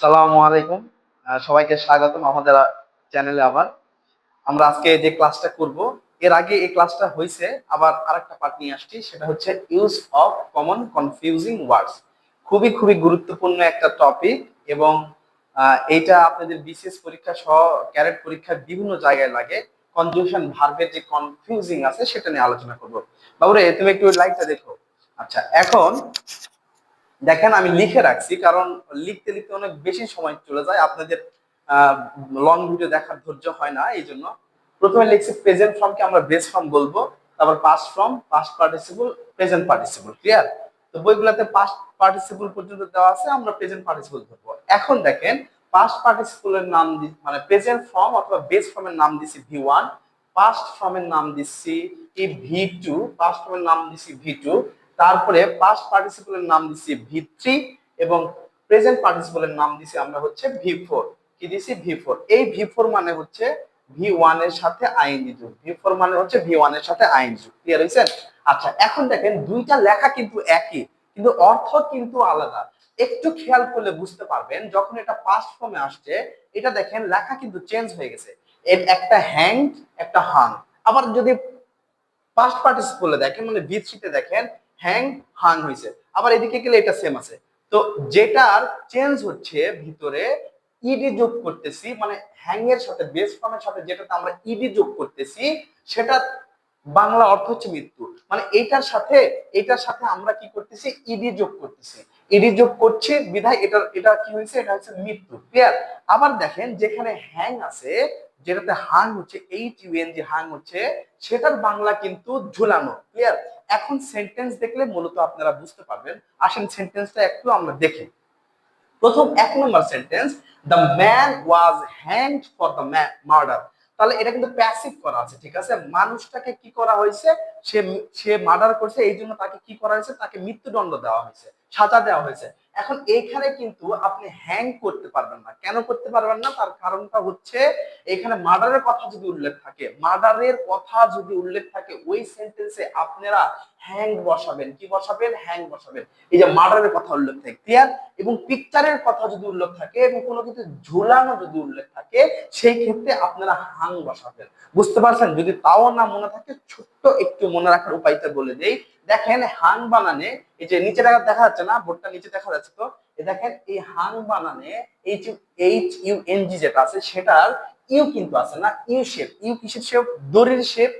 সালামু আলাইকুম। সবাইকে স্বাগতম আমাদের চ্যানেলে আবার। আমরা আজকে যে ক্লাসটা করব, এর আগে এই ক্লাসটা হয়েছে আবার আরেকটা পার্ট নিয়ে আসছি, সেটা হচ্ছে use of common confusing words খুবই খুবই গুরুত্বপূর্ণ একটা টপিক এবং এইটা আপনাদের বিসিএস পরীক্ষা সহ ক্যারেট পরীক্ষার বিভিন্ন জায়গায় লাগে। কনজুকশন ভার্বের যে কনফিউজিং আছে, সেটা নিয়ে আলোচনা করব। বাবুরে, তুমি একটু লাইটটা দেখো। আচ্ছা এখন দেখেন, আমি লিখে রাখছি, কারণ লিখতে লিখতে অনেক বেশি সময় চলে যায়। আপনাদের লং ভিডিও দেখার ধৈর্য হয় না, এই জন্য। প্রথমে লিখছি প্রেজেন্ট ফর্মকে আমরা বেস ফর্ম বলব, তারপর past form past participle present participle clear তো বইগুলোতে পাস্ট পার্টিসিপল পর্যন্ত দেওয়া আছে, আমরা প্রেজেন্ট পার্টিসিপল ধরবো। এখন দেখেন পাস্ট পার্টিসিপলের নাম মানে প্রেজেন্ট ফর্ম অথবা বেস ফর্মের নাম দিছি ভি ওয়ান পাস্ট ফর্মের নাম দিচ্ছি ভি টু পাস্ট ফর্মের নাম দিচ্ছি ভি টু তারপরে পাস্ট পার্টিসিপলের নাম দিচ্ছি ভি থ্রি এবং প্রেজেন্ট পার্টিসিপলের নাম দিছি আমরা হচ্ছে ভি ফোর কি দিছি? ভি ফোর এই ভি ফোর মানে হচ্ছে ভি ওয়ানের সাথে আইএনজি যুগ ভি ফোর মানে হচ্ছে ভি ওয়ানের সাথে আইএনজি যুগ ক্লিয়ার হয়েছে আচ্ছা এখন দেখেন দুইটা লেখা কিন্তু একই, কিন্তু অর্থ কিন্তু আলাদা। একটু খেয়াল করলে বুঝতে পারবেন, যখন এটা পাস্ট ফর্মে আসছে, এটা দেখেন লেখা কিন্তু চেঞ্জ হয়ে গেছে। এর একটা হ্যাং একটা হাং আবার যদি পাস্ট পার্টিসিপলে দেখেন মানে বি থ্রিতে দেখেন হ্যাং হাং হয়েছে। আবার এদিকে গেলে এটা সেম আছে। তো যেটার চেঞ্জ হচ্ছে ভিতরে ইডি যোগ করতেছি মানে হ্যাং এর সাথে বেস ফর্মের সাথে যেটাতে আমরা ইডি যোগ করতেছি, সেটা বাংলা অর্থ হচ্ছে মৃত্যু। মানে এইটার সাথে, এটার সাথে আমরা কি করতেছি? ইডি যোগ করতেছি। ইডি যোগ করছি, বিধায় এটা এটা কি হয়েছে? এটা হচ্ছে মৃত্যু। ক্লিয়ার আবার দেখেন যেখানে হ্যাং আছে যেটাতে হাং হচ্ছে এইচ ইউএন হাং হচ্ছে, সেটার বাংলা কিন্তু ঝুলানো ক্লিয়ার এখন সেন্টেন্স দেখলে মূলত আপনারা বুঝতে পারবেন। আসেন সেন্টেন্সটা একটু আমরা দেখি। প্রথম এক নম্বর sentence the man was hanged for the murder তাহলে এটা কিন্তু প্যাসিভ করা আছে, ঠিক আছে? মানুষটাকে কি করা হয়েছে? সে সে মার্ডার করছে এই জন্য তাকে কি করা হয়েছে? তাকে মৃত্যুদণ্ড দেওয়া হয়েছে, সাজা দেওয়া হয়েছে। এখন এইখানে কিন্তু আপনি হ্যাং করতে পারবেন না। কেন করতে পারবেন না? তার কারণটা হচ্ছে এখানে মার্ডারের কথা যদি উল্লেখ থাকে মার্ডারের কথা যদি উল্লেখ থাকে, ওই সেন্টেন্সে আপনারা হ্যাং বসাবেন। কি বসাবেন? হ্যাং বসাবেন। এই যে মার্ডারের কথা উল্লেখ থাকে ক্লিয়ার এবং পিকচারের কথা যদি উল্লেখ থাকে, এবং কোনো কিছু ঝুলানো যদি উল্লেখ থাকে, সেই ক্ষেত্রে আপনারা হাং বসাবেন। বুঝতে পারছেন? যদি তাও না মনে থাকে, ছোট্ট একটু মনে রাখার উপায়টা বলে দেই। দেখেন হাং বানানে, এই যে নিচে দেখা যাচ্ছে না, বোর্ডটা নিচে দেখা যাচ্ছে তো দেখেন এই hang বানানে H H U N G যেটা আছে, সেটার ইউ কিন্তু আছে না ইউ শেপ ইউ কিসের শেপ দড়ির শেপ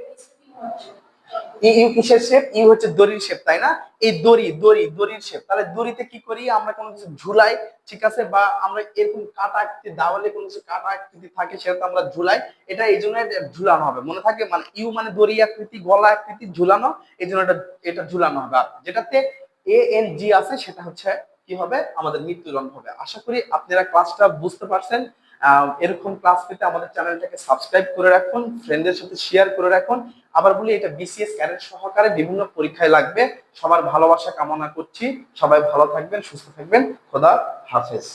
ইউ কিসের শেপ হচ্ছে দড়ির শেপ তাই না? এই দড়ি দড়ি, দড়ির শেপ তাহলে দড়িতে কি করি? আমরা কোনো কিছু ঝুলাই, ঠিক আছে? বা আমরা এরকম কাটা আকৃতি কোনো কিছু কাটা আকৃতি থাকে, সেটা আমরা ঝুলাই। এটা এই জন্য ঝুলানো হবে। মনে থাকে? মানে ইউ মানে দড়ি আকৃতি, গলা আকৃতি ঝুলানো, এই জন্য এটা এটা ঝুলানো হবে। আর যেটাতে এ এন জি আছে, সেটা হচ্ছে কি হবে? আমাদের মৃত্যুদণ্ড হবে। আশা করি আপনারা ক্লাসটা বুঝতে পারছেন। এরকম ক্লাস পেতে আমাদের চ্যানেলটাকে সাবস্ক্রাইব করে রাখুন ফ্রেন্ডদের সাথে শেয়ার করে রাখুন। আবার বলি, এটা বিসিএস ক্যাডেট সহকারে বিভিন্ন পরীক্ষায় লাগবে। সবার ভালোবাসা কামনা করছি। সবাই ভালো থাকবেন, সুস্থ থাকবেন। খোদা হাফেজ।